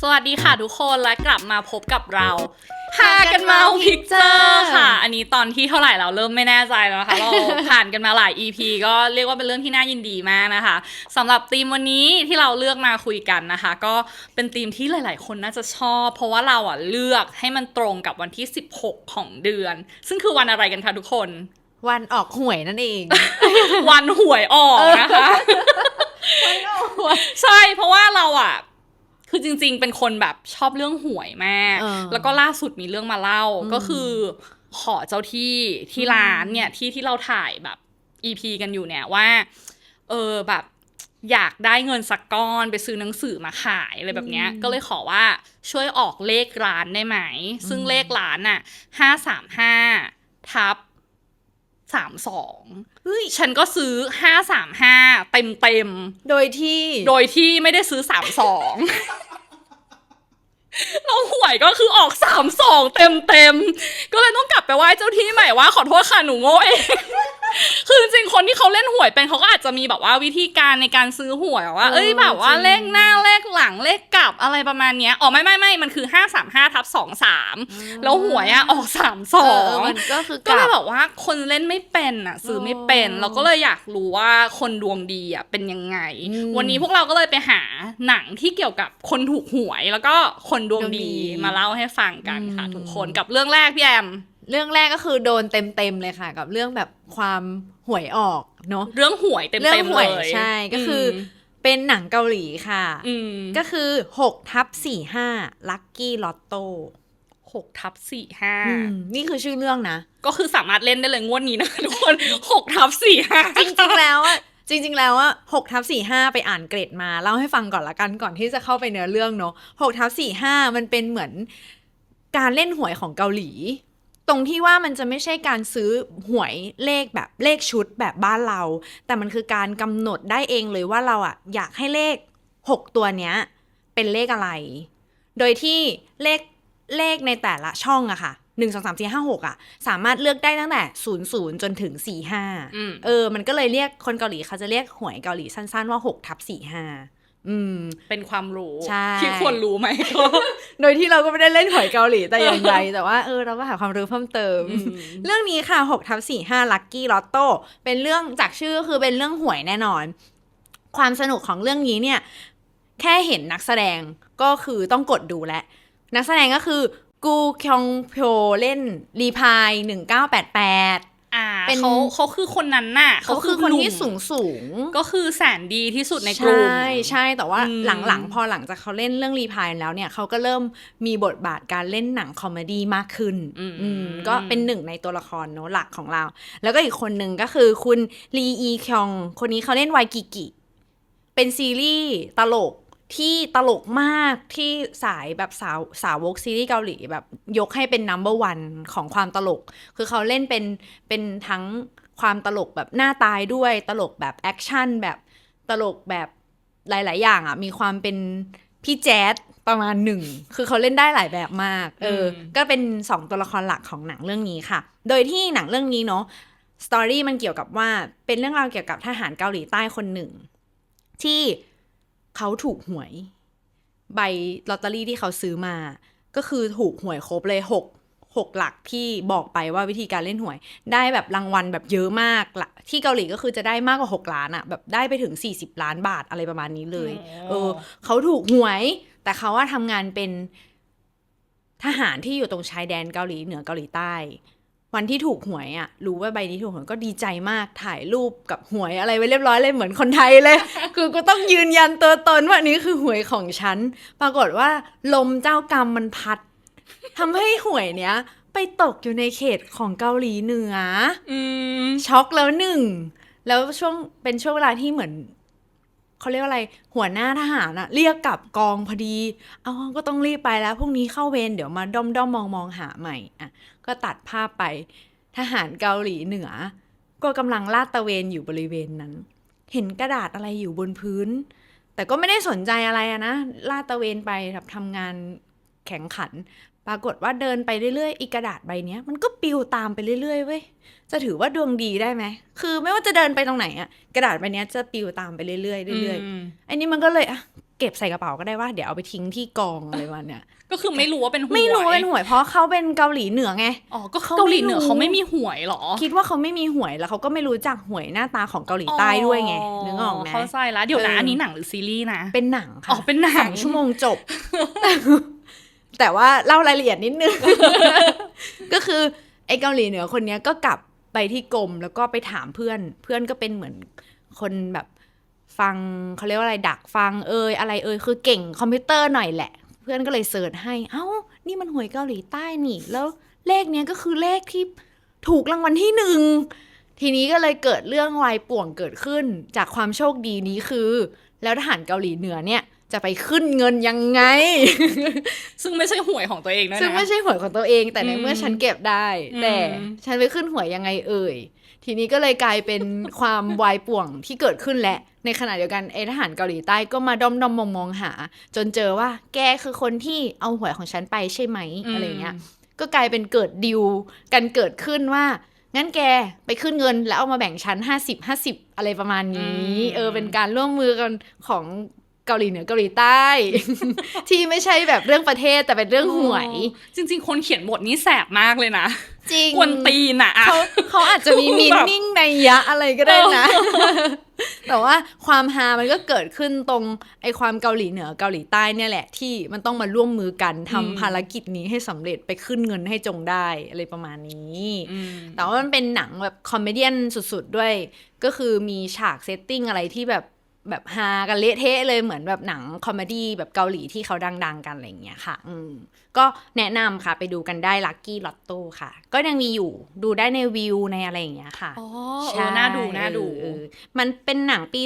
สวัสดีค่ะทุกคนและกลับมาพบกับเราพากันเมาพิกเจอร์ค่ะ อันนี้ตอนที่เท่าไหร่เราเริ่มไม่แน่ใจแล้วนะคะเราผ่านกันมาหลาย EP ก็เรียกว่าเป็นเรื่องที่น่ายินดีมากนะคะสำหรับธีมวันนี้ที่เราเลือกมาคุยกันนะคะ ก็เป็นธีมที่หลาย ๆ คนน่าจะชอบ เพราะว่าเราอะเลือกให้มันตรงกับวันที่ 16 ของเดือน ซึ่งคือวันอะไรกันคะทุกคน วันออกหวยนั่นเอง วันหวยออกนะคะใช่เพราะว่าเราอะ คือจริง ๆ เป็นคนแบบชอบเรื่องหวยมากเออแล้วก็ล่าสุดมีเรื่องมาเล่าอืมก็คือขอเจ้าที่ที่ร้านเนี่ยที่ที่เราถ่ายแบบ EP กันอยู่เนี่ยว่า เออแบบอยากได้เงินสักก้อนไปซื้อหนังสือมาขายอะไรแบบเนี้ย ก็เลยขอว่าช่วยออกเลขร้านได้ไหม ซึ่งเลขร้านน่ะห้าสามห้าทับ สามสองเฮ้ยฉันก็ซื้อห้าสามห้าเต็มเต็มๆโดยที่ โดยที่ไม่ได้ซื้อสามสอง เราหวยก็คือออกสามสองเต็มเต็มๆก็เลยต้องกลับไปไหว้เจ้าที่ใหม่ว่าขอโทษค่ะหนูโง่เอง คือจริงๆคนที่เขาเล่นหวยเป็นเขาก็อาจจะมีแบบว่าวิธีการในการซื้อหวยว่า เอ้ยแบบว่าเลขหน้าเลขหลังเลขกลับอะไรประมาณเนี้ยอ๋อไม่ไม่ไม่มันคือห้าสามห้าทับสองสามแล้วหวยอะออกสามสเออองมันก็คือก็กเลลัยบแบบว่าคนเล่นไม่เป็นอะซื้อไม่เป็นอ๋อเราก็เลยอยากรู้ว่าคนดวงดีอะเป็นยังไงอืมวันนี้พวกเราก็เลยไปหาหนังที่เกี่ยวกับคนถูกหวยแล้วก็คนดวงดวงดีดีมาเล่าให้ฟังกันค่ะอืมทุกคนกับเรื่องแรกพี่แอมเรื่องแรกก็คือโดนเต็มๆเลยค่ะ กับเรื่องแบบความหวยออกเนาะเรื่องหวยเต็มเรื่เต็องมหเลวยยใช่ก็คืออมเป็นหนังเกาหลีค่ะอืมก็คือ6ทับ45 Lucky Lotto หกทับสี่ห้าอืมนี่คือชื่อเรื่องนะ ก็คือสามารถเล่นได้เลยงวดนี้นะคะทุกคนหกทับสี่ห้าจริงๆแล้วอะ จริง ๆ แล้วอะหกทับสี่ห้าไปอ่านเกรดมาเล่าให้ฟังก่อนละกันก่อนที่จะเข้าไปเนื้อเรื่องเนาะหกทับสี่ห้ามันเป็นเหมือนการเล่นหวยของเกาหลี ตรงที่ว่ามันจะไม่ใช่การซื้อหวยเลขแบบเลขชุดแบบบ้านเรา แต่มันคือการกำหนดได้เองเลยว่าเราอะอยากให้เลขหกตัวเนี้ยเป็นเลขอะไร โดยที่เลขเลขในแต่ละช่องอะค่ะ หนึ่งสองสามสี่ห้าหกอะสามารถเลือกได้ตั้งแต่ศูนย์ศูนย์จนถึงสี่ห้าอืมเออ มันก็เลยเรียกคนเกาหลีเขาจะเรียกหวยเกาหลีสั้นๆว่าหกทับสี่ห้าอืม เป็นความรู้ใช่ที่ควรรู้ไหมก็โดยที่เราก็ไม่ได้เล่นหวยเกาหลีแต่อย่างใดแต่ว่าเออเราก็หาความรู้เพิ่มเติมอืมเรื่องนี้ค่ะ6ทับ4 5 Lucky Lotto เป็นเรื่องจากชื่อก็คือเป็นเรื่องหวยแน่นอน ความสนุกของเรื่องนี้เนี่ย แค่เห็นนักแสดงก็คือต้องกดดูแล้วนักแสดงก็คือ กูคยองโพเล่นรีพาย1988อ่าเป็นเขาเขาคือคนนั้นน่ะเขาคือคนที่สูงสูงก็คือแสนดีที่สุดในกลุ่มใช่ใช่แต่ว่าอืมหลังๆ พอหลังจากเขาเล่นเรื่องรีพายแล้วเนี่ยเขาก็เริ่มมีบทบาทการเล่นหนังคอมเมดี้มากขึ้นอืมอืมก็เป็นหนึ่งในตัวละครเนอะหลักของเรา แล้วก็อีกคนหนึ่งก็คือคุณลีอีคยอง คนนี้เขาเล่นไวกิกิเป็นซีรีส์ตลก ที่ตลกมากที่สายแบบสาวสาวกซีรีส์เกาหลีแบบยกให้เป็น number one ของความตลก คือเขาเล่นเป็นเป็นทั้งความตลกแบบหน้าตายด้วยตลกแบบแอคชั่นแบบตลกแบบหลาย ๆ อย่างอะ มีความเป็นพี่แจ๊ดประมาณหนึ่ง คือเขาเล่นได้หลายแบบมาก เอออืมก็เป็นสองตัวละครหลักของหนังเรื่องนี้ค่ะ โดยที่หนังเรื่องนี้เนาะสตอรี่มันเกี่ยวกับว่าเป็นเรื่องราวเกี่ยวกับทหารเกาหลีใต้คนหนึ่ง ที่ เขาถูกหวย ใบลอตเตอรี่ที่เขาซื้อมา ก็คือถูกหวยครบเลยหกหกหลักที่บอกไปว่าวิธีการเล่นหวย ได้แบบรางวัลแบบเยอะมากละที่เกาหลีก็คือจะได้มากกว่า 6 ล้านอะแบบได้ไปถึง 40 ล้านบาทอะไรประมาณนี้เลย เออ เขาถูกหวย แต่เขาว่าทำงานเป็นทหารที่อยู่ตรงชายแดนเกาหลีเหนือเกาหลีใต้ วันที่ถูกหวยอะ รู้ว่าใบนี้ถูกหวยก็ดีใจมากถ่ายรูปกับหวยอะไรไว้เรียบร้อยเลยเหมือนคนไทยเลย คือกูต้องยืนยันตัวตนว่านี้คือหวยของฉัน ปรากฏว่าลมเจ้ากรรมมันพัดทำให้หวยเนี้ย ไปตกอยู่ในเขตของเกาหลีเหนืออืมช็อกแล้วหนึ่ง แล้วช่วงเป็นช่วงเวลาที่เหมือน เขาเรียกว่าอะไรหัวหน้าทหารอะเรียกกลับกองพอดี เอาก็ต้องรีบไปแล้วพรุ่งนี้เข้าเวรเดี๋ยวมาด้อมด้อมมองมองหาใหม่อะก็ตัดภาพไปทหารเกาหลีเหนือ ก็กำลังลาดตระเวนอยู่บริเวณนั้น เห็นกระดาษอะไรอยู่บนพื้น แต่ก็ไม่ได้สนใจอะไรนะลาดตระเวนไปแบบทำงานแข่งขัน ปรากฏว่าเดินไปเรื่อยๆ อีกกระดาษใบเนี้ยมันก็ปลิวตามไปเรื่อยๆเว้ย จะถือว่าดวงดีได้ไหม คือไม่ว่าจะเดินไปตรงไหนอะกระดาษใบเนี้ยจะปลิวตามไปเรื่อยๆเรื่อยๆอืมอันนี้มันก็เลยอะเก็บใส่กระเป๋าก็ได้ว่าเดี๋ยวเอาไปทิ้งที่กองอะไรประมาณเนี้ยก็คือไม่รู้ว่าเป็นหวย ไม่รู้ว่าเป็นหวยเพราะเขาเป็นเกาหลีเหนือไง อ๋อ ก็เขาเกาหลีเหนือไม่รู้เขาไม่มีหวยเหรอ คิดว่าเขาไม่มีหวยแล้วเขาก็ไม่รู้จักหวยหน้าตาของเกาหลีใต้ด้วยไง นึกออกไหมเข้าใจแล้วเดี๋ยวนะเอออัอันนี้หนังหรือซีรีส์นะ เป็นหนังค่ะ อ๋อ เป็นหนังสองชั่วโมงจบ แต่ว่าเล่ารายละเอียดนิดนึง ก็คือไอ้เกาหลีเหนือคนนี้ก็กลับไปที่กรมแล้วก็ไปถามเพื่อน เพื่อนก็เป็นเหมือนคนแบบฟังเขาเรียกว่าอะไรดักฟังเอยอะไรเอยคือเก่งคอมพิวเตอร์หน่อยแหละ เพื่อนก็เลยเสิร์ชให้ เอ้า นี่มันหวยเกาหลีใต้นี่ แล้วเลขเนี้ยก็คือเลขที่ถูกรางวัลที่หนึ่งทีนี้ก็เลยเกิดเรื่องวายป่วงเกิดขึ้นจากความโชคดีนี้คือ แล้วทหารเกาหลีเหนือเนี่ย จะไปขึ้นเงินยังไง ซึ่งไม่ใช่หวยของตัวเองด้วยนะซึ่งไม่ใช่หวยของตัวเอง แต่ในอืมเมื่อฉันเก็บได้อืมแต่ฉันไปขึ้นหวยยังไงเอ่ย ทีนี้ก็เลยกลายเป็นความวายป่วงที่เกิดขึ้นแหละ ในขณะเดียวกันไอทหารเกาหลีใต้ก็มาด้อมด้อมมองมองๆหา จนเจอว่าแกคือคนที่เอาหวยของฉันไปใช่ไหมอะไรเงี้ย ก็กลายเป็นเกิดดิวกันเกิดขึ้นว่างั้นแกไปขึ้นเงินแล้วเอามาแบ่งชั้นห้าสิบห้าสิบอะไรประมาณนี้อืมเออเป็นการร่วมมือกันของ เกาหลีเหนือเกาหลีใต้ ที่ไม่ใช่แบบเรื่องประเทศแต่เป็นเรื่องหวย จริง ๆ คนเขียนบทนี้แสบมากเลยนะจริงกวนตีนอะอะเขาเขาอาจจะมีคือมีแบบนิ่งในยยะอะไรก็ได้นะ แต่ว่าความฮามันก็เกิดขึ้นตรงไอความเกาหลีเหนือเกาหลีใต้เนี่ยแหละที่มันต้องมาร่วมมือกันทำภารกิจนี้ให้สำเร็จไปขึ้นเงินให้จงได้อะไรประมาณนี้อืมแต่ว่ามันเป็นหนังแบบคอมเมเดี้สุดๆด้วย ก็คือมีฉากเซตติ้งอะไรที่แบบ แบบฮากันเละเทะเลยเหมือนแบบหนังคอมเมดี้แบบเกาหลีที่เขาดัง ๆ กันอะไรอย่างเงี้ยค่ะ อืมก็แนะนำค่ะไปดูกันได้ลั c กี้ลอตโต้ค่ะ ก็ยังมีอยู่ดูได้ในวิวในอะไรอย่างเงี้ยค่ะอ๋อเออน่าดูน่าดูเออเออมันเป็นหนังปี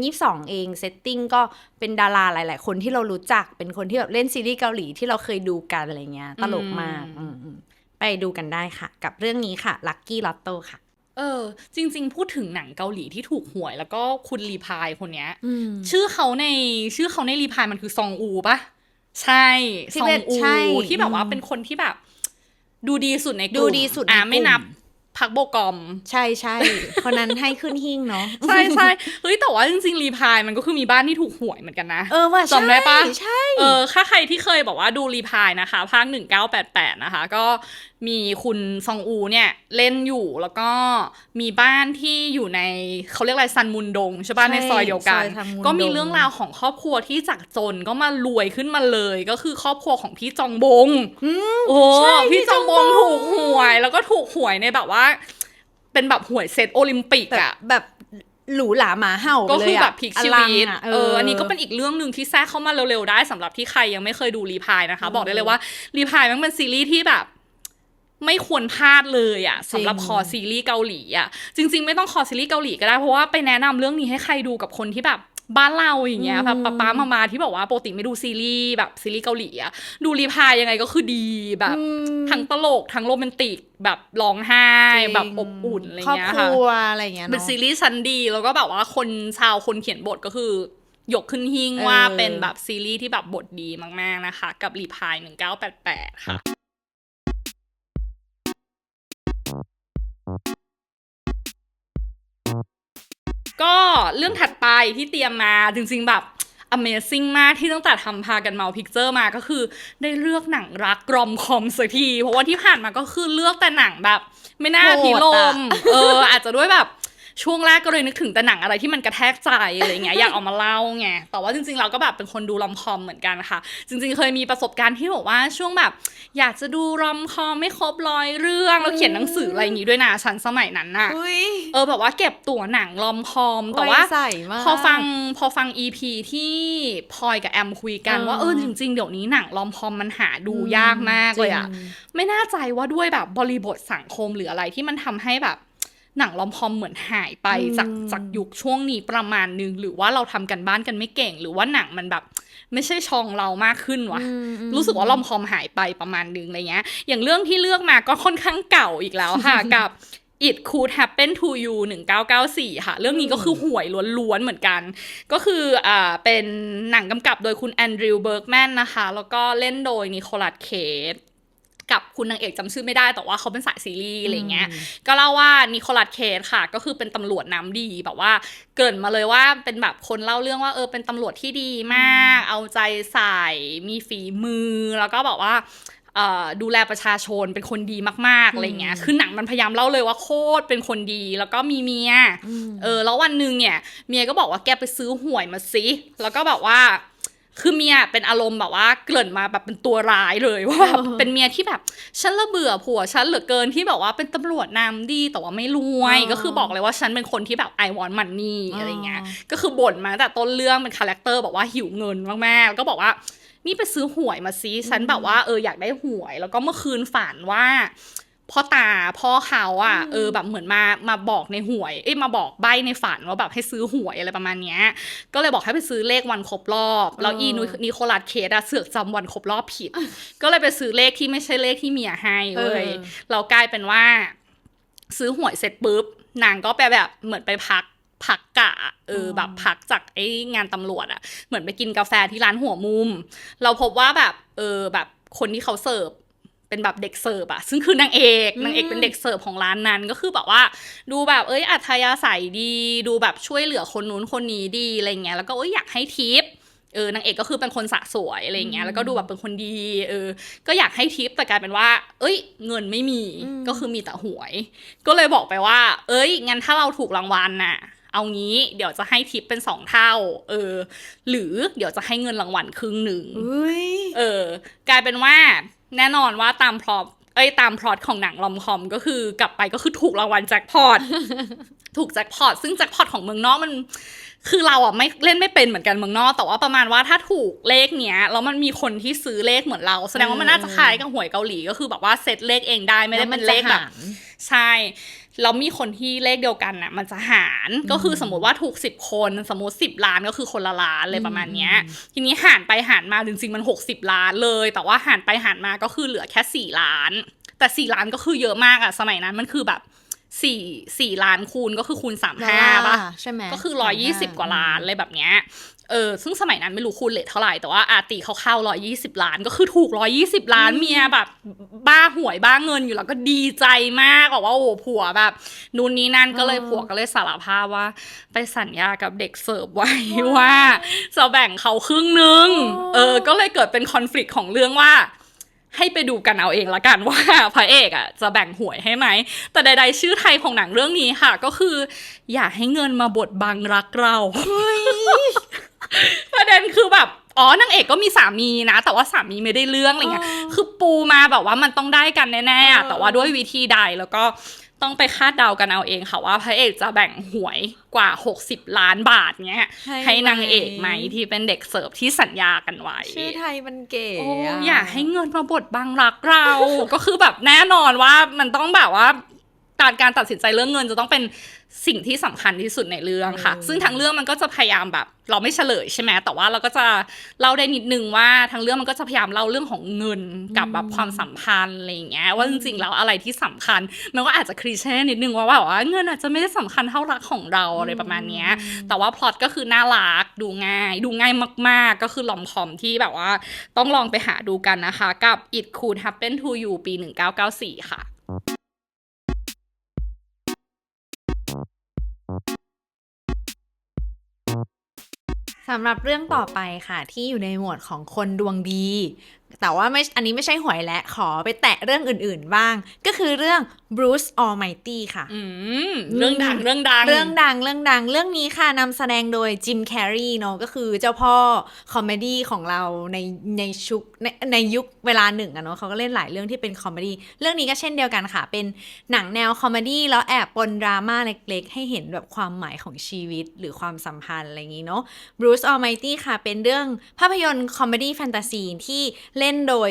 2022 เองเซตติ้งก็เป็นดาราหลาย ๆ คนที่เรารู้จักเป็นคนที่แบบเล่นซีรีส์เกาหลีที่เราเคยดูกันอะไรเงี้ยตลกมากอืมอืมไปดูกันได้ค่ะ กับเรื่องนี้ค่ะลั c กี้ลอตโต้ค่ะ เออ จริง ๆ พูดถึงหนังเกาหลีที่ถูกหวย แล้วก็คุณรีพายคนเนี้ยอืมชื่อเขาในชื่อเขาในรีพายมันคือซองอูปะใช่ที่ซอเป็งนอูใช่ที่แบบว่าอืมเป็นคนที่แบบ ดูดีสุดในกลุ่มดูดีสุดในอะกลุ่มไม่นับ พักโบกอม ใช่ใช่คนนั้นให้ขึ้นหิ้งเนาะใช่ใช่เฮ้ยแต่ว่าจริงๆรีพายมันก็คือมีบ้านที่ถูกหวยเหมือนกันนะ เออว่าจำได้ปะใช่เออถ้าใครที่เคยบอกว่าดูรีพายนะคะ ภาค 1988 นะคะ ก็มีคุณซองอูเนี่ยเล่นอยู่แล้วก็มีบ้านที่อยู่ในเขาเรียกอะไรซันมุนดงใช่ป่ะในซอยเดียวกันซอยทางมุนดงก็มีเรื่องราวของครอบครัวที่จากจนก็มารวยขึ้นมาเลย ก็คือครอบครัวของพี่จองบงอืมโอ้ใช่พี่พี่จองบงจองบงถูกหวย แล้วก็ถูกหวยในแบบว่าเป็นแบบหวยเซตโอลิมปิกแบบอะแบบหรูหราหมาเห่าก็เลยคืออะแบบพลิกชีลังวิตอะเอออันนี้ก็เป็นอีกเรื่องหนึ่งที่แทรกเข้ามาเร็วๆได้สำหรับที่ใครยังไม่เคยดูรีพายนะคะ บอกได้เลยว่ารีพายมันเป็นซีรีส์ที่แบบ ไม่ควรพลาดเลยอะสำหรับคอซีรีส์เกาหลีอะจริง ๆ ไม่ต้องคอซีรีส์เกาหลีก็ได้เพราะว่าไปแนะนำเรื่องนี้ให้ใครดูกับคนที่แบบ บ้านเราอย่างเงี้ยแบบป๊าป๊ามามาที่บอกว่าปกติไม่ดูซีรีส์แบบซีรีส์เกาหลีอะดูรีพายยังไงก็คือดีแบบอืมทั้งตลกทั้งโรแมนติกแบบร้องไห้จริงแบบอบอุ่นอะไรครอบเงี้ยคค่ะรัวอะไรอย่างเงี้ยเป็นเนาะซีรีส์ชั้นดีแล้วก็แบบว่าคนชาวคนเขียนบทก็คือยกขึ้นหิ้งเออว่าเป็นแบบซีรีส์ที่แบบบทดีมาก ๆ นะคะ กับรีพาย 1988 ค่ะ ก็เรื่องถัดไปที่เตรียมมาจริงๆแบบ Amazing มากที่ตั้งแต่ทำพากันเมาพิกเจอร์มาก็คือ ได้เลือกหนังรักรอมคอมสักที เพราะว่าที่ผ่านมาก็คือเลือกแต่หนังแบบ ไม่น่าโหดอะพิโลมเอออาจจะด้วยแบบ ช่วงแรกก็เลยนึกถึงแต่หนังอะไรที่มันกระแทกใจอะไรเงี้ยอยากเอามาเล่าไงแต่ว่าจริง ๆ เราก็แบบเป็นคนดูรอมคอมเหมือนกันค่ะ จริง ๆ เคยมีประสบการณ์ที่บอกว่าช่วงแบบ อยากจะดูรอมคอมไม่ครบร้อยเรื่องแล้วเขียนหนังสืออะไรอย่างงี้ด้วยนะฉันสมัยนั้นน่ะอุ้ยเออแบบว่าเก็บตั๋วหนังรอมคอมแต่ว่าไใส่มากพอฟังพอฟัง EP ที่พลอยกับแอมคุยกันเออว่าเออจริง ๆ เดี๋ยวนี้หนังรอมคอมมันหาดูยากมากเลยอะจริงไม่แน่ใจว่าด้วยแบบบริบทสังคมหรืออะไรที่มันทำให้แบบ หนังรอมคอมเหมือนหายไปอืมจากจากยุคช่วงนี้ประมาณนึง หรือว่าเราทำกันบ้านกันไม่เก่ง หรือว่าหนังมันแบบ ไม่ใช่ช่องเรามากขึ้นวะอืมอืมรู้สึกว่าลอมคอมหายไปประมาณนึงอะไรเงี้ย อย่างเรื่องที่เลือกมาก็ค่อนข้างเก่าอีกแล้วค่ะกับ It Could Happen to You 1994 ค่ะ เรื่องนี้ก็คือห่วยล้วนๆ เหมือนกัน ก็คืออ่าเป็นหนังกำกับโดยคุณแอนดริวเบิร์กแมนนะคะ แล้วก็เล่นโดยนิโคลัสเคส กับคุณนางเอกจำชื่อไม่ได้แต่ว่าเขาเป็นสายซีรีส์อะไรเงี้ยก็เล่าว่านิโคลัสเคสค่ะ ก็คือเป็นตำรวจน้ำดีแบบว่า เกรินมาเลยว่าเป็นแบบคนเล่าเรื่องว่าเออเป็นตำรวจที่ดีมาก เอาใจใส่มีฝีมือแล้วก็แบบว่าเอ่อดูแลประชาชนเป็นคนดีมากๆอะไรเงี้ย คือหนังมันพยายามเล่าเลยว่าโคตรเป็นคนดี แล้วก็มีเมีย เออแล้ววันหนึ่งเนี่ยเมียก็บอกว่าแกไปซื้อหวยมาสิ แล้วก็แบบว่า คือเมียเป็นอารมณ์แบบว่าเกริ่นมาแบบเป็นตัวร้ายเลยว่าแบบเออเป็นเมียที่แบบฉันละเบื่อผัวฉันเหลือเกินที่แบบว่าเป็นตำรวจนำดีแต่ว่าไม่รวยอ๋อก็คือบอกเลยว่าฉันเป็นคนที่แบบ I want money อ๋อออะไรเงี้ยก็คือบ่นมาตั้งแต่ต้นเรื่องเป็นคาแรคเตอร์แบบว่าหิวเงินมากๆแล้วก็บอกว่านี่ไปซื้อหวยมาซิฉันแบบว่าเอออยากได้หวย แล้วก็เมื่อคืนฝันว่า พ่อตาพ่อเขาอะเออแบบเหมือนมามาบอกในหวยเอ้ยมาบอกใบในฝันว่าแบบให้ซื้อหวยอะไรประมาณเนี้ยก็เลยบอกให้ไปซื้อเลขวันครบรอบแล้วอีนุนิโคลัสเคสอะเสือกจำวันครบรอบผิด ก็เลยไปซื้อเลขที่ไม่ใช่เลขที่เมียให้เว้ยเออเรากลายเป็นว่า ซื้อหวยเสร็จปุ๊บนางก็ไปแบบเหมือนไปพักพักกะเออออแบบพักจากไอ้งานตำรวจอะเหมือนไปกินกาแฟที่ร้านหัวมุม เราพบว่าแบบเออแบบคนที่เขาเสิร์ฟ เป็นแบบเด็กเสิร์ฟอะซึ่งคือนางเอกนางเอกเป็นเด็กเสิร์ฟของร้านนั้นก็คือแบบว่า ดูแบบเอ้ยอัธยาศัยดี ดูแบบช่วยเหลือคนนู้นคนนี้ดีอะไรเงี้ยแล้วก็เอ้ยอยากให้ทิปเออนางเอกก็คือเป็นคนสะสวยอะไรเงี้ยแล้วก็ดูแบบเป็นคนดีเออก็อยากให้ทิปแต่กลายเป็นว่า เอ้ย เงินไม่มีอืมก็คือมีแต่หวย ก็เลยบอกไปว่า เอ้ยงั้นถ้าเราถูกรางวัลน่ะ เอางี้เดี๋ยวจะให้ทิปเป็นสองเท่า เออ หรือเดี๋ยวจะให้เงินรางวัลครึ่งหนึ่งอุ้ยเออ กลายเป็นว่า แน่นอนว่าตามพรอพเอ้ยตามพล็อตของหนังลอมคอมก็คือกลับไปก็คือถูกรางวัลแจ็คพอตถูกแจ็คพอตซึ่งแจ็คพอตของเมืองนอกมัน คือเราอะไม่เล่นไม่เป็นเหมือนกันเมืองนอก แต่ว่าประมาณว่าถ้าถูกเลขเนี้ยแล้วมันมีคนที่ซื้อเลขเหมือนเรา แสดงว่ามันน่าจะคล้ายกับหวยเกาหลีก็คือแบบว่าเซตเลขเองได้ไม่ได้เป็นเลขแบบใช่ แล้วมีคนที่เลขเดียวกันน่ะมันจะหารก็คือสมมติว่าถูกสิบคน สมมติสิบล้านก็คือคนละล้านเลยประมาณเนี้ย ทีนี้หารไปหารมาจริงๆมันหกสิบล้านเลย แต่ว่าหารไปหารมาก็คือเหลือแค่สี่ล้าน แต่สี่ล้านก็คือเยอะมากอะสมัยนั้นมันคือแบบสี่สี่ล้านคูณก็คือคูณสามห้าป่ะใช่ไหมก็คือร้อยยี่สิบกว่าล้านอะไรแบบเนี้ย เออซึ่งสมัยนั้นไม่รู้คูณเลทเท่าไหร่ แต่ว่าอาตีเขาเข้าร้อยี่สิบล้าน ก็คือถูกร้อยี่สิบล้านเมียแบบ บ้าหวยบ้าเงินอยู่แล้วก็ดีใจมากบอกว่าโอ้โหผัวแบบ นู่นนี่นั่นก็เลยอ๋อผัวก็เลยสารภาพว่า ไปสัญญากับเด็กเสิร์ฟไว้ว่าจะแบ่งเขาครึ่งหนึ่งเออ ก็เลยเกิดเป็นคอน FLICT ของเรื่องว่าให้ไปดูกันเอาเองละกันว่าพระเอกอะจะแบ่งหวยให้ไหม แต่ใด ๆ ชื่อไทยของหนังเรื่องนี้ค่ะ ก็คือ อย่าให้เงินมาบดบังรักเรา ประเด็นคือแบบอ๋อนางเอกก็มีสามีนะ แต่ว่าสามีไม่ได้เรื่องอะไรเงี้ยอ๋อคือปูมาแบบว่ามันต้องได้กันแน่ๆอะเออแต่ว่าด้วยวิธีใดแล้วก็ต้องไปคาดเดากันเอาเองค่ะว่าพระเอกจะแบ่งหวยกว่า 60 ล้านบาทเนี้ยให้ให้ไหมนางเอกไหมที่เป็นเด็กเสิร์ฟที่สัญญากันไว้ ชื่อไทยมันเก๋โอ้ะอย่าให้เงินมาบดบังรักเรา ก็คือแบบแน่นอนว่ามันต้องแบบว่า การการตัดสินใจเรื่องเงินจะต้องเป็นสิ่งที่สำคัญที่สุดในเรื่องค่ะอืมซึ่งทางเรื่องมันก็จะพยายามแบบ เราไม่เฉลยใช่ไหมแต่ว่าเราก็จะเล่าได้นิดนึงว่าทางเรื่องมันก็จะพยายามเล่าเรื่องของเงินกับแบบความสัมพันธ์อะไรอย่างเงี้ยว่าจริงๆแล้วอะไรที่สำคัญมันก็อาจจะคลีเช่นิดนึงว่าแบบว่าเงินอาจจะไม่ได้สำคัญเท่ารักของเราอะไรประมาณเนี้ยแต่ว่าพล็อตก็คือน่ารักดูง่าย ดูง่ายมากๆ ก็คือลอมคอมที่แบบว่า ต้องลองไปหาดูกันนะคะ กับ It Could Happen to You ปี 1994 ค่ะ สำหรับเรื่องต่อไปค่ะที่อยู่ในหมวดของคนดวงดี แต่ว่าไม่อันนี้ไม่ใช่หวยและขอไปแตะเรื่องอื่นๆบ้าง ก็คือเรื่อง Bruce Almighty ค่ะอืมเรื่องดังเรื่องดัง เรื่องดังเรื่องดัง เรื่องนี้ค่ะนำแสดงโดยจิมแคร์รีเนาะก็คือเจ้าพ่อคอมเมดี้ของเราในในชุกในในยุคเวลาหนึ่งอะเนาะเขาก็เล่นหลายเรื่องที่เป็นคอมเมดี้เรื่องนี้ก็เช่นเดียวกันค่ะ เป็นหนังแนวคอมเมดี้แล้วแอบปนดราม่าเล็กๆ ให้เห็นแบบความหมายของชีวิตหรือความสัมพันธ์อะไรอย่างนี้เนาะ Bruce Almighty ค่ะเป็นเรื่องภาพยนตร์คอมเมดี้แฟนตาซีที่เเล่นโดย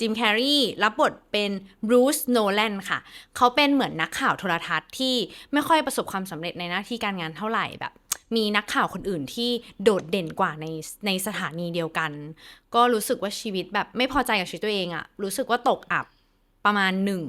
จิมแคร์รีรับบทเป็นบรูซโนแลนค่ะ เขาเป็นเหมือนนักข่าวโทรทัศน์ที่ไม่ค่อยประสบความสำเร็จในหน้าที่การงานเท่าไหร่แบบมีนักข่าวคนอื่นที่โดดเด่นกว่าในในสถานีเดียวกัน ก็รู้สึกว่าชีวิตแบบไม่พอใจกับชีวิตตัวเองอะรู้สึกว่าตกอับ ประมาณหนึ่ง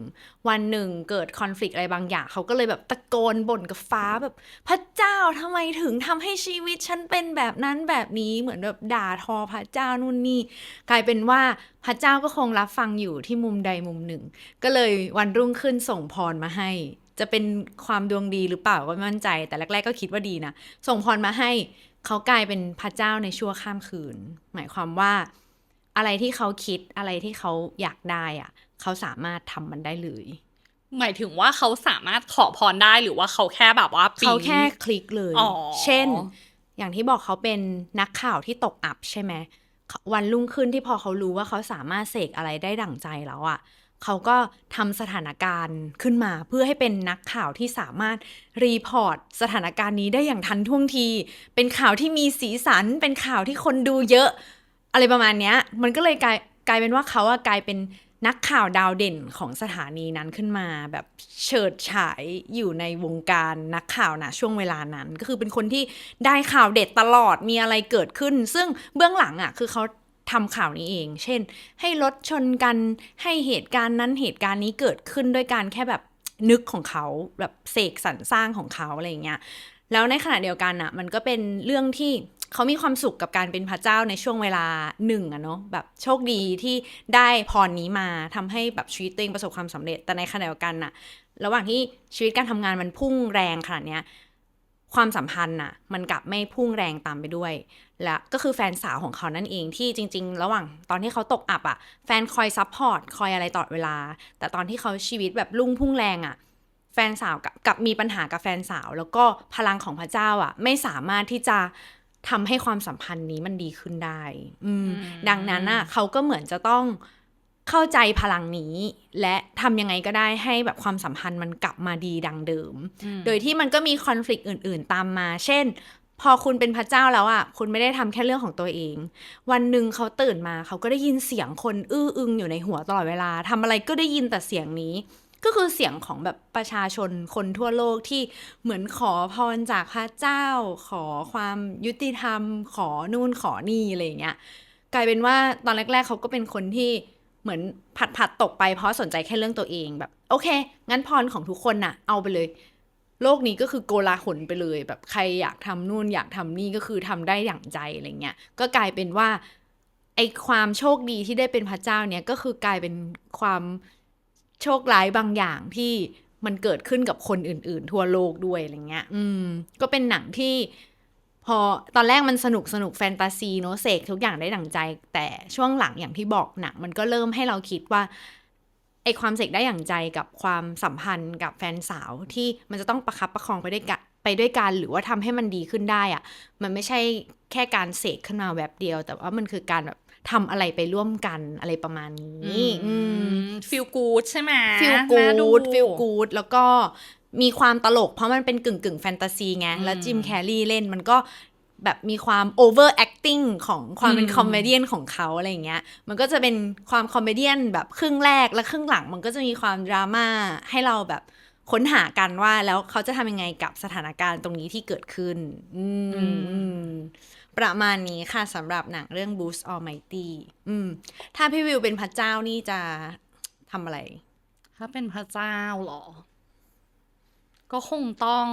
วันหนึ่งเกิดคอน FLICT อะไรบางอย่าง เขาก็เลยแบบตะโกนบ่นกับฟ้าแบบ พระเจ้าทำไมถึงทำให้ชีวิตฉันเป็นแบบนั้นแบบนี้เหมือนแบบด่าทอพระเจ้านู่นนี่กลายเป็นว่าพระเจ้าก็คงรับฟังอยู่ที่มุมใดมุมหนึ่ง ก็เลยวันรุ่งขึ้นส่งพรมาให้ จะเป็นความดวงดีหรือเปล่าก็ไม่มั่นใจแต่แรก ๆ ก็คิดว่าดีนะส่งพรมาให้เขากลายเป็นพระเจ้าในชั่วข้ามคืน หมายความว่าอะไรที่เขาคิดอะไรที่เขาอยากได้อะ เขาสามารถทำมันได้เลย หมายถึงว่าเขาสามารถขอพรได้หรือว่าเขาแค่แบบว่าปิ๊งเขาแค่คลิกเลยอ๋อเช่น อย่างที่บอกเขาเป็นนักข่าวที่ตกอับใช่ไหมวันรุ่งขึ้นที่พอเขารู้ว่าเขาสามารถเสกอะไรได้ดั่งใจแล้วอะ่ะเขาก็ทำสถานการณ์ขึ้นมา เพื่อให้เป็นนักข่าวที่สามารถรีพอร์ตสถานการณ์นี้ได้อย่างทันท่วงที เป็นข่าวที่มีสีสัน เป็นข่าวที่คนดูเยอะ อะไรประมาณเนี้ย มันก็เลยกลายกลายเป็นว่าเขาอะกลายเป็น นักข่าวดาวเด่นของสถานีนั้นขึ้นมา แบบเฉิดฉายอยู่ในวงการนักข่าวนะช่วงเวลานั้น ก็คือเป็นคนที่ได้ข่าวเด็ดตลอดมีอะไรเกิดขึ้น ซึ่งเบื้องหลังอะคือเขาทำข่าวนี้เอง เช่น ให้รถชนกันให้เหตุการณ์นั้นเหตุการณ์นี้เกิดขึ้นด้วยการแค่แบบนึกของเขาแบบเสกสรรสร้างของเขาอะไรอย่างเงี้ยแล้วในขณะเดียวกันอะมันก็เป็นเรื่องที่ เขามีความสุขกับการเป็นพระเจ้าในช่วงเวลาหนึ่งอะเนาะแบบโชคดีที่ได้พรนี้มาทำให้แบบชีวิตตัวเองประสบความสำเร็จ แต่ในขณะเดียวกันน่ะ ระหว่างที่ชีวิตการทำงานมันพุ่งแรงขนาดเนี้ยความสัมพันธ์น่ะ มันกลับไม่พุ่งแรงตามไปด้วย และก็คือแฟนสาวของเขานั่นเองที่จริง ๆ ระหว่างตอนที่เขาตกอับอะ แฟนคอยซัพพอร์ตคอยอะไรตลอดเวลา แต่ตอนที่เขาชีวิตแบบรุ่งพุ่งแรงอะ แฟนสาวกับมีปัญหากับแฟนสาว แล้วก็พลังของพระเจ้าอะ ไม่สามารถที่จะ ทำให้ความสัมพันธ์นี้มันดีขึ้นได้ อืมดังนั้นอะเขาก็เหมือนจะต้องเข้าใจพลังนี้ และทำยังไงก็ได้ให้แบบความสัมพันธ์มันกลับมาดีดังเดิม โดยที่มันก็มีคอน FLICT อื่น ๆ ตามมา เช่น พอคุณเป็นพระเจ้าแล้วอะคุณไม่ได้ทำแค่เรื่องของตัวเอง วันหนึ่งเขาตื่นมาเขาก็ได้ยินเสียงคน อื้ออึงอยู่ในหัวตลอดเวลาทำอะไรก็ได้ยินแต่เสียงนี้ ก็คือเสียงของแบบประชาชนคนทั่วโลกที่เหมือนขอพรจากพระเจ้า ขอความยุติธรรม ขอนู่นขอนี่อะไรเงี้ยกลายเป็นว่าตอนแรก ๆ เขาก็เป็นคนที่เหมือนผัดผัดตกไปเพราะสนใจแค่เรื่องตัวเองแบบ โอเค งั้นพรของทุกคนน่ะ เอาไปเลย โลกนี้ก็คือโกลาหลไปเลย แบบใครอยากทำนู่นอยากทำนี่ก็คือทำได้อย่างใจอะไรเงี้ยก็กลายเป็นว่าไอความโชคดีที่ได้เป็นพระเจ้าเนี่ยก็คือกลายเป็นความ โชคร้ายบางอย่างที่มันเกิดขึ้นกับคนอื่น ๆ ทั่วโลกด้วยอะไรเงี้ย อืม ก็เป็นหนังที่ พอตอนแรกมันสนุกสนุกแฟนตาซีเนอะเสกทุกอย่างได้ดั่งใจ แต่ช่วงหลังอย่างที่บอกหนังมันก็เริ่มให้เราคิดว่าไอความเสกได้อย่างใจกับความสัมพันธ์กับแฟนสาวที่มันจะต้องประคับประคองไปด้วยกันไปด้วยกันหรือว่าทำให้มันดีขึ้นได้อะมันไม่ใช่แค่การเสกขึ้นมาแบบเดียว แต่ว่ามันคือการแบบ ทำอะไรไปร่วมกันอะไรประมาณนี้อืมฟิลกูดใช่ไหมฟิลกูน่าดฟิลกูดแล้วก็มีความตลกเพราะมันเป็นกึ่งกึ่งแฟนตาซีไง แล้วจิมแคร์รีเล่นมันก็แบบมีความ over acting ของความเป็นอืมคอมเมเดียนของเขาอะไรอย่างเงี้ย มันก็จะเป็นความคอมเมเดียนแบบครึ่งแรกและครึ่งหลัง มันก็จะมีความดราม่าให้เราแบบค้นหากันว่าแล้วเขาจะทำยังไงกับสถานการณ์ตรงนี้ที่เกิดขึ้น อืมอืม ประมาณนี้ค่ะสำหรับหนังเรื่อง Boost Almighty อืม ถ้าพี่วิวเป็นพระเจ้านี่จะทำอะไร ถ้าเป็นพระเจ้าเหรอ ก็คงต้อง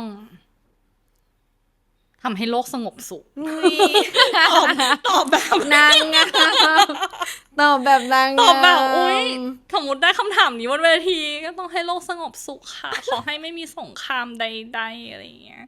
ทำให้โลกสงบสุข ตอบตอบแบบ นางงามตอบแบบนางงามตอบแบบอุ้ยสมมติได้คำถามนี้บนเวที ก็ต้องให้โลกสงบสุขค่ะ ขอให้ไม่มีสงครามใด ๆ อะไรอย่างเงี้ย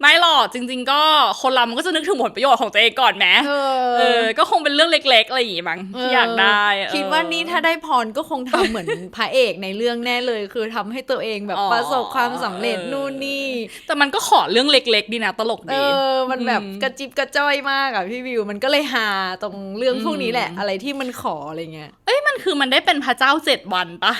ไม่หรอกจริง ๆ ก็คนเรามันก็จะนึกถึงผลประโยชน์ของตัวเองก่อนแหมเอเอออ ก็คงเป็นเรื่องเล็ก ๆ อะไรอย่างงี้มั้งที่อยากได้เออ คิดว่านี่ถ้าได้พรก็คงทำเหมือน พระเอกในเรื่องแน่เลย คือทำให้ตัวเองแบบอ๋อ ประสบความสำเร็จเออนู่นนี่ แต่มันก็ขอเรื่องเล็ก ๆ ดีนะตลกเอดี อ มันแบบอืมกระจิบกระจ้อยมากอะพี่วิว มันก็เลยหาตรงเรื่องพวกนี้แหละ อืม อะไรที่มันขออะไรเงี้ย เอ้ยมันคือมันได้เป็นพระเจ้าเจ็ดวันปะ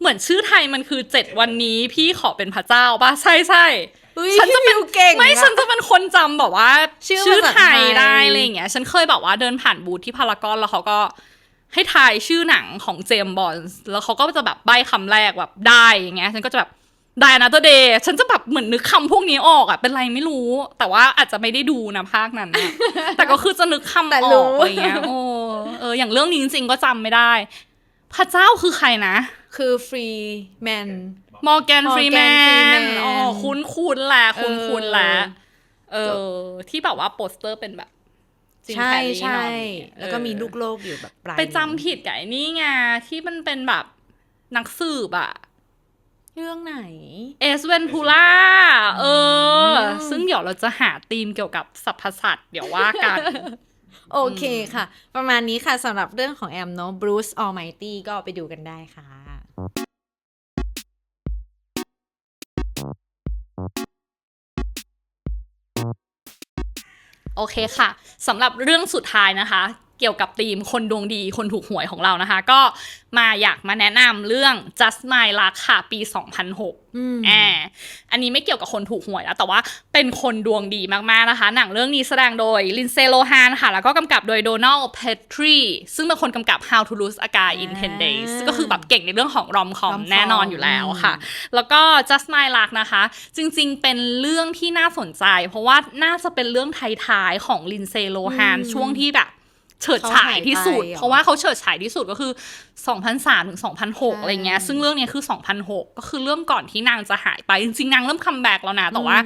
เหมือนชื่อไทยมันคือเจ็ดวันนี้พี่ขอเป็นพระเจ้าปะใช่ใช่อุ้ย ฉันจะพี่วิวเก่งไม่อะฉันจะเป็นคนจำแบบว่า ชื่อชื่อภาษาไทยไทยได้อะไรอย่างเงี้ย ฉันเคยแบบว่าเดินผ่านบูธที่พารากอนแล้วเขาก็ให้ทายชื่อหนังของเจมส์บอนด์แล้วเขาก็จะแบบใบ้คำแรกแบบได้อย่างเงี้ย ฉันก็จะแบบได้นะตัวเดย์ฉันจะแบบเหมือนนึกคำพวกนี้ออกอะเป็นไรไม่รู้ แต่ว่าอาจจะไม่ได้ดูนะภาคนั้นนะแต่ก็คือจะนึกคำแต่อรู้อกอะไรเงี้ยโอ้เอออย่างเรื่องนี้จริงๆก็จำไม่ได้ พระเจ้าคือใครนะ คือฟรีแมน มอร์แกน Morgan ฟรีแม Freeman นอ๋อคุ้นคุ้นๆแหละคุ้นเออคุ้นๆแหละเออ ที่แบบว่าโปสเตอร์เป็นแบบจิมใช่แคร์รี่ใช่หน่อยแล้วก็มีเออลูกโลกอยู่แบบปลายไปจำผิดกับไอ้นี่ไงที่มันเป็นแบบนักสืบอะเรื่องไหน เอสเวนทูล่าเอออืมซึ่งเดี๋ยวเราจะหาธีมเกี่ยวกับสัพพสัตว์เดี๋ยวว่ากัน โอเคค่ะ ประมาณนี้ค่ะสำหรับเรื่องของแอมเนาะ Bruce Almighty ก็ไปดูกันได้ค่ะ โอเคค่ะสำหรับเรื่องสุดท้ายนะคะ เกี่ยวกับธีมคนดวงดีคนถูกหวยของเรานะคะ ก็มาอยากมาแนะนำเรื่อง Just My Luck ค่ะปี 2006อืมแอบอันนี้ไม่เกี่ยวกับคนถูกหวยแล้ว แต่ว่าเป็นคนดวงดีมากๆนะคะ หนังเรื่องนี้แสดงโดยลินเซโลฮานค่ะ แล้วก็กำกับโดยโดนัลเพทรีซึ่งเป็นคนกำกับ How to Lose a Guy in 10 Days ก็คือแบบเก่งในเรื่องของรอมคอม rom-com แน่นอนอยู่แล้วค่ะ แล้วก็ Just My Luck นะคะ จริงๆเป็นเรื่องที่น่าสนใจ เพราะว่าน่าจะเป็นเรื่องท้ายๆของลินเซโลฮานอืมช่วงที่แบบ เฉิดฉายที่สุดเขาหายไปเหรอเพราะว่าเขาเฉิดฉายที่สุดก็คือ 2003 ถึง 2006ใช่อะไรเงี้ย ซึ่งเรื่องเนี้ยคือ 2006 ก็คือเรื่องก่อนที่นางจะหายไป จริงๆ นางเริ่มคัมแบ็กแล้วนะ แต่ว่า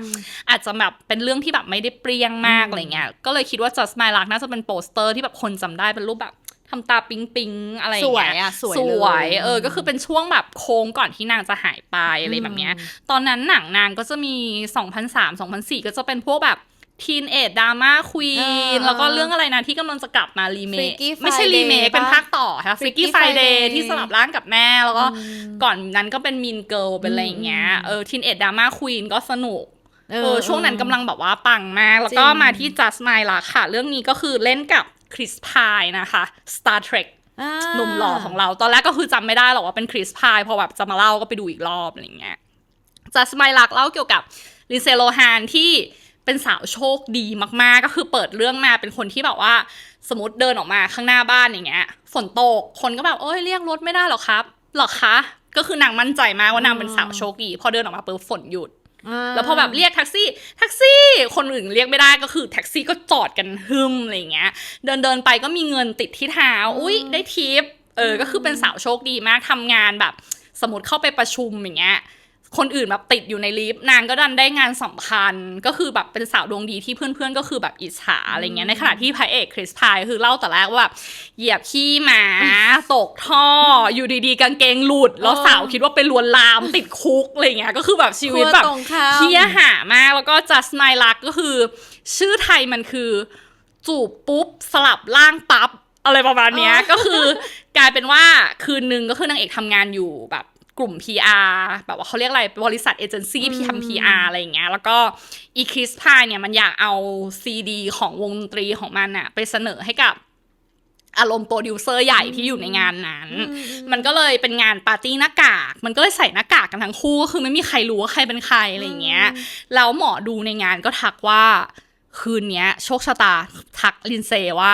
อาจจะแบบเป็นเรื่องที่แบบไม่ได้เปรี้ยงมากอะไรเงี้ย ก็เลยคิดว่า Just My Luck น่าจะเป็นโปสเตอร์ที่แบบคนจำได้เป็นรูปแบบทำตาปิ๊งปิงๆอะไรอย่างเงี้สวยอะสวยสเลยวยเออ ก็คือเป็นช่วงแบบโค้งก่อนที่นางจะหายไปอะไรแบบเนี้ย ตอนนั้นหนังนางก็จะมี 2003 2004 ก็จะเป็นพวกแบบ ทีนเอดดราม่าควีเออนแล้วก็เรื่องอะไรนะที่กำลังจะกลับมารีเมค Freaky ไม่ใช่ Friday รีเมคเป็นปะภาคต่อค่ะฟริกกี้ Freaky ไฟเดย์ Friday ที่สลับร่างกับแม่ แล้วก็อืมก่อนนั้นก็เป็นมีนเกิลเป็นอะไรอย่างเงี้ยอืมเออทีนเอ็ดดราม่าควีนก็สนุกเอเออช่วงนั้นกำลังแบบว่าปังมาก แล้วก็จริงมาที่ Just My Luck ค่ะ เรื่องนี้ก็คือเล่นกับคริสพายนะคะ Star Trek อ่าหนุ่มหล่อของเรา ตอนแรกก็คือจำไม่ได้หรอกว่าเป็นคริสพายพอแบบจะมาเล่าก็ไปดูอีกรอบอะไรเงี้ย Just My Luck เล่าเกี่ยวกับลินเซโลฮานที่ เป็นสาวโชคดีมากๆ ก็คือเปิดเรื่องมาเป็นคนที่แบบว่า สมมติเดินออกมาข้างหน้าบ้านอย่างเงี้ย ฝนตก คนก็แบบโอ้ยเรียกรถไม่ได้หรอครับหรอคะ ก็คือนางมั่นใจมากว่านางเป็นสาวโชคดี พอเดินออกมาปุ๊บฝนหยุดาแล้วพอแบบเรียกแท็กซี่แท็กซี่ คนอื่นเรียกไม่ได้ก็คือแท็กซี่ก็จอดกันฮึมอะไรอย่างเงี้ย เดินเดินไปก็มีเงินติดที่เท้าอุ้ยได้ทิปเออก็คือเป็นสาวโชคดีมากทำงานแบบ สมมติเข้าไปประชุมอย่างเงี้ย คนอื่นแบบติดอยู่ในลิฟต์นางก็ดันได้งานสำคัญ ก็คือแบบเป็นสาวดวงดีที่เพื่อนๆ ก็คือแบบอิจฉาอะไรเงี้ยในขณะที่พระเอกคริสพายคือเล่าแต่แรกว่าแบบเหยียบขี้หมาตกท่อ อยู่ดีๆ กางเกงหลุด แล้วสาวคิดว่าเป็นลวนลามติดคุกอะไรเงี้ยก็คือแบบชีวิตแบบขั้วตรงข้ามเที่ยหามากแล้วก็ just my luck ก็คือ ชื่อไทยมันคือ จูบปุ๊บสลับร่างปั๊บอะไรประมาณเนี้ยก็คือกลายเป็นว่าคืนนึงก็คือนางเอกทำงานอยู่แบบ กลุ่ม PR แบบว่าเขาเรียกอะไรบริษัทเอเจนซี่พี่ทำ PR อะไรอย่างเงี้ยแล้วก็อีคริสพายเนี่ยมันอยากเอาซีดีของวงดนตรีของมันอะไปเสนอให้กับอารมณ์โปรดิวเซอร์ใหญ่ที่อยู่ในงานนั้น มันก็เลยเป็นงานปาร์ตี้หน้ากาก มันก็เลยใส่หน้ากากกันทั้งคู่ก็คือไม่มีใครรู้ว่าใครเป็นใครอะไรอย่างเงี้ย แล้วหมอดูในงานก็ทักว่าคืนเนี้ยโชคชะตาทักลินเซว่า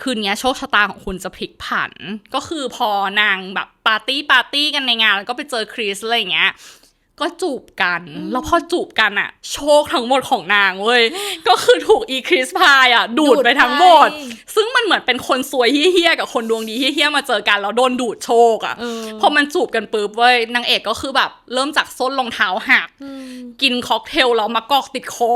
คืนนี้โชคชะตาของคุณจะพลิกผัน ก็คือพอนางแบบปาร์ตี้ปาร์ตี้กันในงาน แล้วก็ไปเจอคริสอะไรเงี้ย ก็จูบกัน แล้วพอจูบกันอะโชคทั้งหมดของนางเว้ย ก็คือถูกอีคริสพายอะดูดไปทั้งหมดดูดไปซึ่งมันเหมือนเป็นคนซวยเฮี้ยๆกับคนดวงดีเฮี้ยๆมาเจอกันแล้วโดนดูดโชคอะเออพอมันจูบกันปุ๊บเว้ยนางเอกก็คือแบบเริ่มจากส้นรองเท้าหักอืมกินค็อกเทลแล้วมากอกติดคอ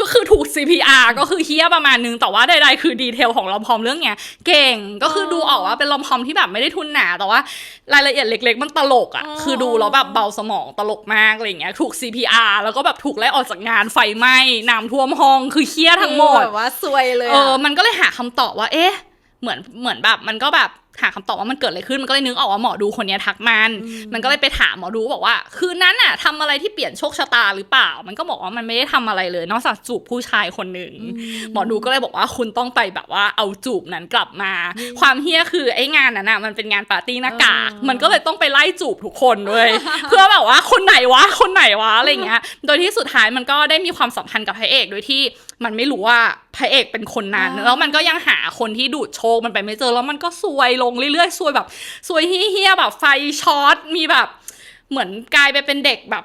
ก็คือถูก CPR ก็คือเฮี้ยประมาณนึงแต่ว่าใดๆคือดีเทลของลอมพอมเรื่องเนี้ยเก่งก็คือดูออกว่าเป็นลอมพอมที่แบบไม่ได้ทุนหนาแต่ว่ารายละเอียดเล็ก ๆ มันตลกอะ่ะอ๋อคือดูแล้วแบบเบาสมองตลกมากอะไรอย่างเงี้ยถูก CPR แล้วก็แบบถูกไล่ออกจากงานไฟไหม้น้ำท่วมห้องคือเฮี้ยทั้งหมดแบบว่าซวยเลยเออะอมันก็เลยหาคำตอบว่า เอ๊ะ เหมือนเหมือนแบบมันก็แบบ หาคำตอบว่ามันเกิดอะไรขึ้นมันก็เลยนึกออกว่าหมอดูคนเนี้ยทักมัน มันก็เลยไปถามหมอดูบอกว่า คืนนั้นอะทำอะไรที่เปลี่ยนโชคชะตาหรือเปล่า มันก็บอกว่ามันไม่ได้ทำอะไรเลย นอกจากจูบผู้ชายคนหนึ่งหมอดูก็เลยบอกว่าคุณต้องไปแบบว่าเอาจูบนั้นกลับมา ความเฮี้ยคือไอ้งานนั้นอะมันเป็นงานปาร์ตี้หน้ากากอ๋อมันก็เลยต้องไปไล่จูบทุกคนด้วยเพื่อแบบว่าคนไหนวะคนไหนวะอะไรเงี้ย โดยที่สุดท้ายมันก็ได้มีความสัมพันธ์กับพระเอกโดยที่ มันไม่รู้ว่าพระเอกเป็นคนนั้นอ่าแล้วมันก็ยังหาคนที่ดูดโชคมันไปไม่เจอแล้วมันก็ซวยลงเรื่อยๆซวยแบบซวยเฮี้ยๆแบบไฟช็อตมีแบบ เหมือนกลายไปเป็นเด็กแบบ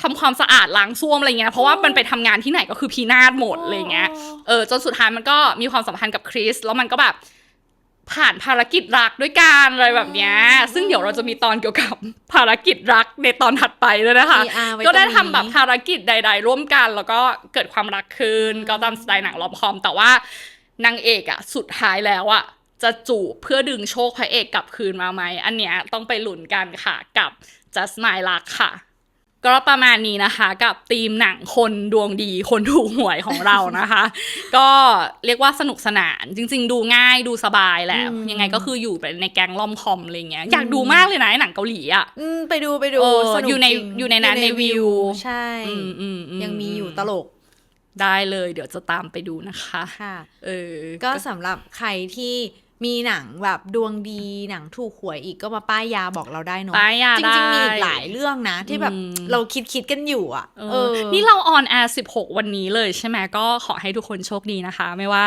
ทำความสะอาดล้างส้วมอะไรเงี้ยเพราะว่ามันไปทำงานที่ไหนก็คือพีนาศหมดอะไรเงี้ยเออจนสุดท้ายมันก็มีความสัมพันธ์กับคริสแล้วมันก็แบบ ผ่านภารกิจรักด้วยกันอะไรแบบเนี้ยอืมซึ่งเดี๋ยวเราจะมีตอนเกี่ยวกับภารกิจรักในตอนถัดไปด้วยนะคะ PR ไว้ก็ได้ตรงนี้ทำแบบภารกิจใด ๆ ร่วมกัน แล้วก็เกิดความรักขึ้นก็ตามสไตล์หนังรอมคอม แต่ว่านางเอกอะสุดท้ายแล้วอะจะจูบเพื่อดึงโชคพระเอกกลับคืนมาไหม อันเนี้ยต้องไปลุ้นกันค่ะกับ Just My Luck ค่ะ ก็ประมาณนี้นะคะกับธีมหนังคนดวงดีคนถูกหวยของเรานะคะ ก็เรียกว่าสนุกสนานจริง ๆ ดูง่ายดูสบายแหละอืมยังไงก็คืออยู่ไปในแก๊งลอมคอมอะไรเงี้ยอยากดูมากเลยนะไอ้หนังเกาหลีอะอืมไปดูไปดูเออสนุกอยู่ในจริงอยู่ในนั้นในวิว ใช่อืมอืมอืยังมีอยู่ตลกได้เลย เดี๋ยวจะตามไปดูนะคะ ค่ะ เออ ก็สำหรับใครที่ มีหนังแบบดวงดีหนังถูกหวยอีกก็มาป้ายยาบอกเราได้เนอะป้ายยาจได้ริงๆมีอีกหลายเรื่องนะ ที่แบบอืมเราคิดคิดๆกันอยู่อะเอเอออ นี่เราออนแอร์16วันนี้เลยใช่ไหมก็ขอให้ทุกคนโชคดีนะคะ ไม่ว่า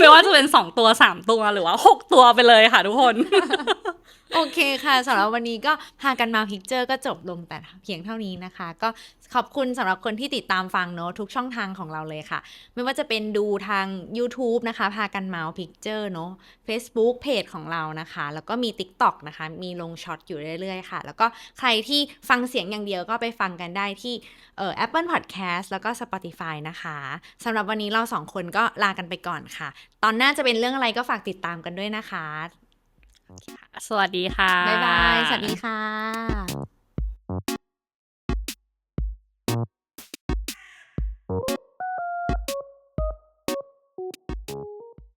ไม่ว่าจะเป็น2ตัว3ตัวหรือว่า6ตัวไปเลยค่ะทุกคน โอเคค่ะสำหรับวันนี้ก็พากันมาพิกเจอร์ก็จบลงแต่เพียงเท่านี้นะคะ ก็ขอบคุณสำหรับคนที่ติดตามฟังเนอะทุกช่องทางของเราเลยค่ะ ไม่ว่าจะเป็นดูทาง YouTube นะคะ พากันเมาส์พิกเจอร์เนอะ Facebook เพจของเรานะคะ แล้วก็มี TikTok นะคะ มีลงช็อตอยู่เรื่อยๆค่ะ แล้วก็ใครที่ฟังเสียงอย่างเดียวก็ไปฟังกันได้ที่เอ่อ Apple Podcast แล้วก็ Spotify นะคะสำหรับวันนี้เราสองคนก็ลากันไปก่อนค่ะ ตอนหน้าจะเป็นเรื่องอะไรก็ฝากติดตามกันด้วยนะคะ สวัสดีค่ะ บ๊ายบาย สวัสดีค่ะ